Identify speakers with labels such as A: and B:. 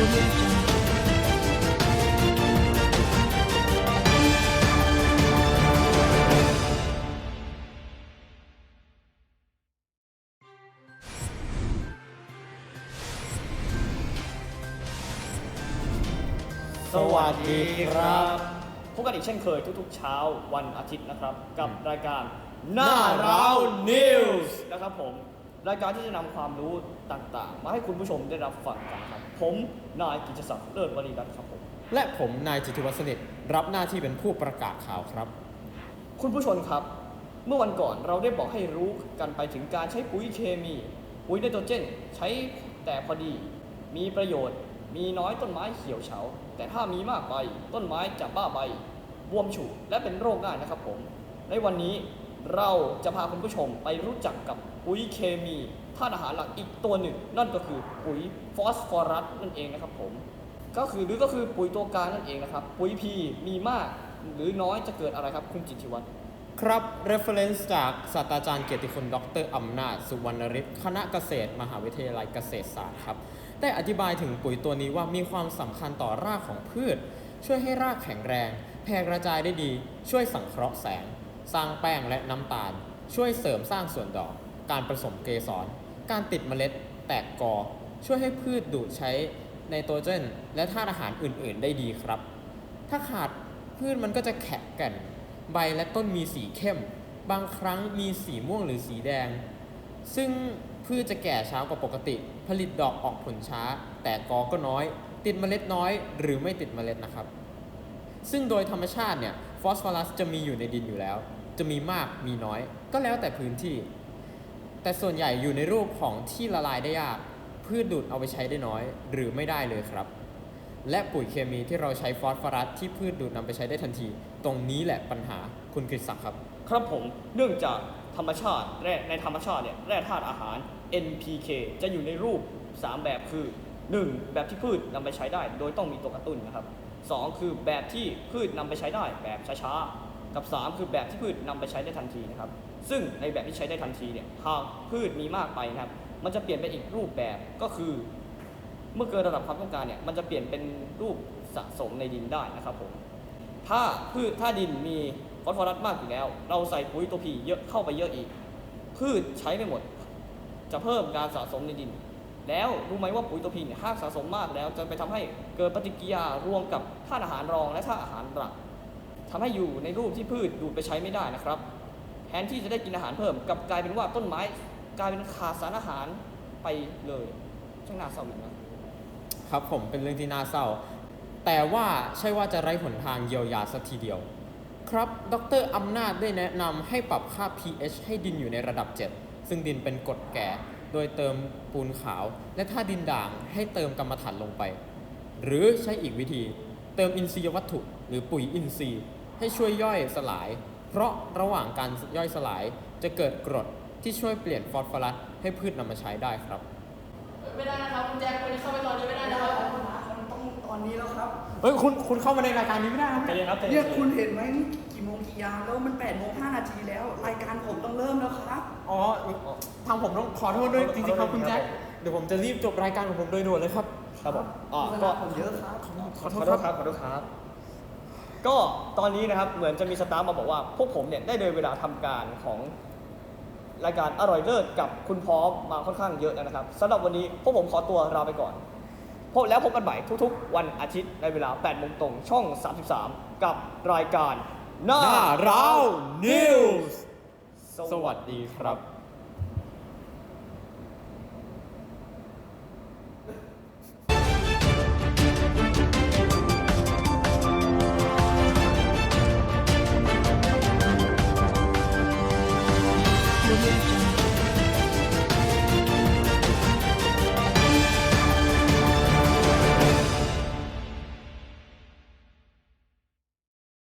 A: สวัสดีครับ
B: พบกันอีกเช่นเคยทุกๆ เช้าวันอาทิตย์นะครับ กับรายการ
A: หน้าเรา News
B: นะครับผม รายการที่จะนำความรู้ต่างๆ มาให้คุณผู้ชมได้รับฟังกันครับ ผมนายกิจศักดิ์เลิศบริรัตน์ครับผม
A: และผมนายจิตรวัฒน์สนิทรับหน้าที่เป็นผู้ประกาศข่าวครับ
B: คุณผู้ชมครับ เมื่อวันก่อนเราได้บอกให้รู้กันไปถึงการใช้ปุ๋ยเคมี ปุ๋ยไนโตรเจน ใช้แต่พอดี มีประโยชน์ มีน้อยต้นไม้เขียวเฉา แต่ถ้ามีมากไปต้นไม้จะบ้าใบบวมฉุและเป็นโรคง่ายนะครับผม ในวันนี้ เราจะพาคุณผู้ชมไปรู้จักกับปุ๋ยเคมีธาตุอาหารหลักอีกตัวหนึ่ง นั่นก็คือปุ๋ยฟอสฟอรัสนั่นเองนะครับผมก็คือหรือก็คือปุ๋ยตัวกลางนั่นเองนะครับ ปุ๋ยพีมีมากหรือน้อยจะเกิดอะไรครับคุณจิตรวัฒน์
A: ครับ reference จากศาสตราจารย์เกียรติคุณดรอำนาจ สุวรรณฤทธิ์คณะเกษตร มหาวิทยาลัยเกษตรศาสตร์ครับ ได้อธิบายถึงปุ๋ยตัวนี้ว่ามีความสำคัญต่อรากของพืช ช่วยให้รากแข็งแรงแผ่กระจายได้ดี ช่วยสังเคราะห์แสง สร้างแป้งและน้ำตาล ช่วยเสริมสร้างส่วนดอก การผสมเกสร การติดเมล็ด แตกกอ ช่วยให้พืชดูดใช้ไนโตรเจน และธาตุอาหารอื่น ๆ ได้ดีครับ ถ้าขาดพืชมันก็จะแข็งแก่น ใบและต้นมีสีเข้ม บางครั้งมีสีม่วงหรือสีแดง ซึ่งพืชจะแก่ช้ากว่าปกติ ผลิตดอกออกผลช้า แต่กอก็น้อย ติดเมล็ดน้อย หรือไม่ติดเมล็ดนะครับ ซึ่งโดยธรรมชาติเนี่ย ฟอสฟอรัสจะมีอยู่ในดินอยู่แล้ว จะมีมากมีน้อย ก็แล้วแต่พื้นที่ แต่ส่วนใหญ่อยู่ในรูปของที่ละลายได้ยากพืชดูดเอาไปใช้ได้น้อย หรือไม่ได้เลยครับ และปุ๋ยเคมีที่เราใช้ฟอสฟอรัสที่พืชดูดนำไปใช้ได้ทันที ตรงนี้แหละปัญหาคุณกฤษศักดิ์ครับ
B: ครับผมเนื่องจากธรรมชาติแร่ในธรรมชาติเนี่ยแร่ธาตุอาหาร NPK จะอยู่ในรูป 3 แบบคือ 1. แบบที่พืชนำไปใช้ได้ โดยต้องมีตัวกระตุ้นนะครับ 2. คือแบบที่พืชนำไปใช้ได้แบบช้าๆ กับ 3 คือแบบที่พืชนำไปใช้ได้ทันทีนะครับ ซึ่งในแบบที่ใช้ได้ทันทีเนี่ยหากพืชมีมากไปนะครับ มันจะเปลี่ยนเป็นอีกรูปแบบก็คือ เมื่อเกินระดับความต้องการเนี่ยมันจะเปลี่ยนเป็นรูปสะสมในดินได้นะครับผมถ้าพืชถ้าดินมีฟอสฟอรัสมากอยู่แล้ว เราใส่ปุ๋ยตัวผีเยอะเข้าไปเยอะอีก พืชใช้ไม่หมด จะเพิ่มการสะสมในดิน แล้วรู้ไหมว่าปุ๋ยตัวผีเนี่ยหากสะสมมากแล้วจะไปทำให้เกิดปฏิกิริยารวมกับธาตุอาหารรองและธาตุอาหารหลักทำให้อยู่ในรูปที่พืชดูดไปใช้ไม่ได้นะครับ แทนที่จะได้กินอาหารเพิ่มกลับกลายเป็นว่าต้นไม้กลายเป็นขาดสารอาหารไปเลยช่างน่าเศร้าอยู่นะ
A: ครับผมเป็นเรื่องที่น่าเศร้า แต่ว่าใช่ว่าจะไร้หนทางเยียวยาสักทีเดียว ครับ ดรอำนาจได้แนะนำให้ปรับค่า pH ให้ดินอยู่ในระดับ 7 ซึ่งดินเป็นกรดแก่ โดยเติมปูนขาว และถ้าดินด่างให้เติมกรรมฐานลงไป หรือใช้อีกวิธี เติมอินทรียวัตถุ หรือปุ๋ยอินทรีย์ ให้ช่วยย่อยสลาย เพราะระหว่างการย่อยสลายจะเกิดกรดที่ช่วยเปลี่ยนฟอสฟอรัสให้พืชนำมาใช้ได้ครับ
C: ไม่ได้นะครับคุณแจ็ควันนี้เข้าไปตอนนี้ไม่ได้นะครับ
D: นนี้แล้วครับ
A: เฮ้ยคุณคุณเข้ามาในรายการนี้ไม่ได้นะ
B: ใจเย็นครับใจ
D: เนี่
B: เย็
D: ย
B: น
D: คุณเห็นไหมนี่กี่โมงกี่ยามแล้วมัน8ปดโมงห้านาทีแล้ว รายการผมต้องเริ่มแล้วครับ
A: อ๋อทางผมต้องขอโทษด้วยจริงๆครับคุณแจ็คเดี๋ยวผมจะรีบจบรายการของผมโดยด่วนเลยครับ
B: ครับผมอ่า
D: เว
B: ก็
D: ลาผมเยอะครับ
A: ขอโท
B: ขอ
A: ษ
B: โท
A: ค
B: ษค
A: รั
B: รับบขอโทษครับ ก็ตอนนี้นะครับ เหมือนจะมีสตาฟมาบอกว่า พวกผมเนี่ยได้เลยเวลาทำการของรายการอร่อยเลิศกับคุณพร้อมมาค่อนข้างเยอะแล้วนะครับสำหรับวันนี้พวกผมขอตัวลาไปก่อน พบแล้วพบกันใหม่ทุกๆ วันอาทิตย์ในเวลา8โมงตรงช่อง 33 กับรายการ หน้า
A: หน้าร้าว News
B: ส
A: สวัสดีครับ